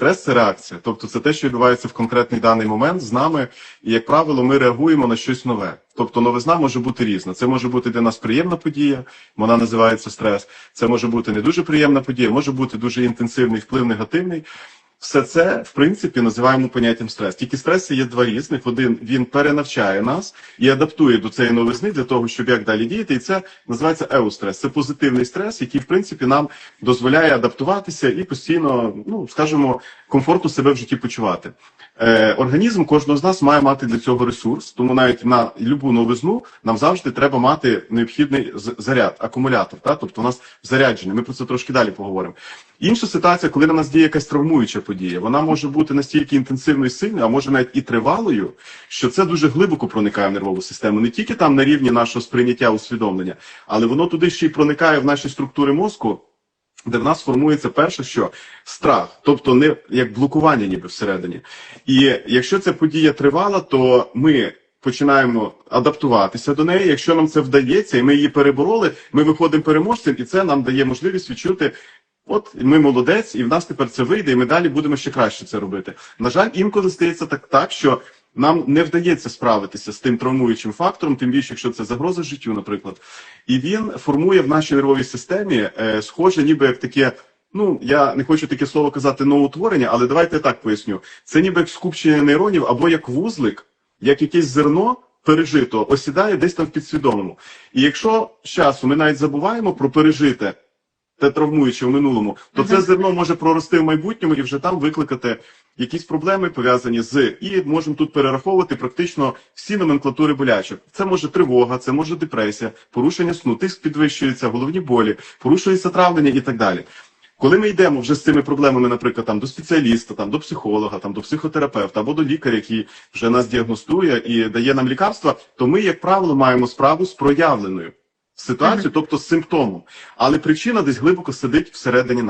Стрес це реакція, тобто це те, що відбувається в конкретний даний момент з нами, і як правило, ми реагуємо на щось нове. Тобто новизна може бути різна. Це може бути для нас приємна подія, вона називається стрес. Це може бути не дуже приємна подія, може бути дуже інтенсивний вплив негативний. Все це, в принципі, називаємо поняттям стрес. Тільки стреси є два різних. Один він перенавчає нас і адаптує до цієї новизни для того, щоб як далі діяти. І це називається еустрес. Це позитивний стрес, який, в принципі, нам дозволяє адаптуватися і постійно, ну скажімо, комфортно себе в житті почувати. Е, організм кожного з нас має мати для цього ресурс, тому навіть на любу новизну нам завжди треба мати необхідний заряд, акумулятор. Та? Тобто у нас заряджений. Ми про це трошки далі поговоримо. Інша ситуація, коли на нас діє якась травмуюча подія, вона може бути настільки інтенсивною і сильною, а може навіть і тривалою, що це дуже глибоко проникає в нервову систему, не тільки там на рівні нашого сприйняття усвідомлення, але воно туди ще й проникає в наші структури мозку. Де в нас формується перше, що страх, тобто не як блокування, ніби всередині. І якщо ця подія тривала, то ми починаємо адаптуватися до неї. Якщо нам це вдається, і ми її перебороли, ми виходимо переможцем, і це нам дає можливість відчути. От ми молодець, і в нас тепер це вийде, і ми далі будемо ще краще це робити. На жаль, інколи стається так, так що нам не вдається справитися з тим травмуючим фактором, тим більше, якщо це загроза життю, наприклад. І він формує в нашій нервовій системі е, схоже, ніби як таке. Ну, я не хочу таке слово казати новоутворення, але давайте я так поясню. Це ніби як скупчення нейронів або як вузлик, як якесь зерно пережито, осідає десь там в підсвідомому. І якщо з часу ми навіть забуваємо про пережите, те травмуюче в минулому, то це зерно може прорости в майбутньому і вже там викликати якісь проблеми пов'язані з і можемо тут перераховувати практично всі номенклатури болячок. Це може тривога, це може депресія, порушення сну, тиск підвищується, головні болі, порушується травлення і так далі. Коли ми йдемо вже з цими проблемами, наприклад, там до спеціаліста, там до психолога, там до психотерапевта або до лікаря, який вже нас діагностує і дає нам лікарства, то ми, як правило, маємо справу з проявленою ситуацією, тобто з симптомом. Але причина десь глибоко сидить всередині нас.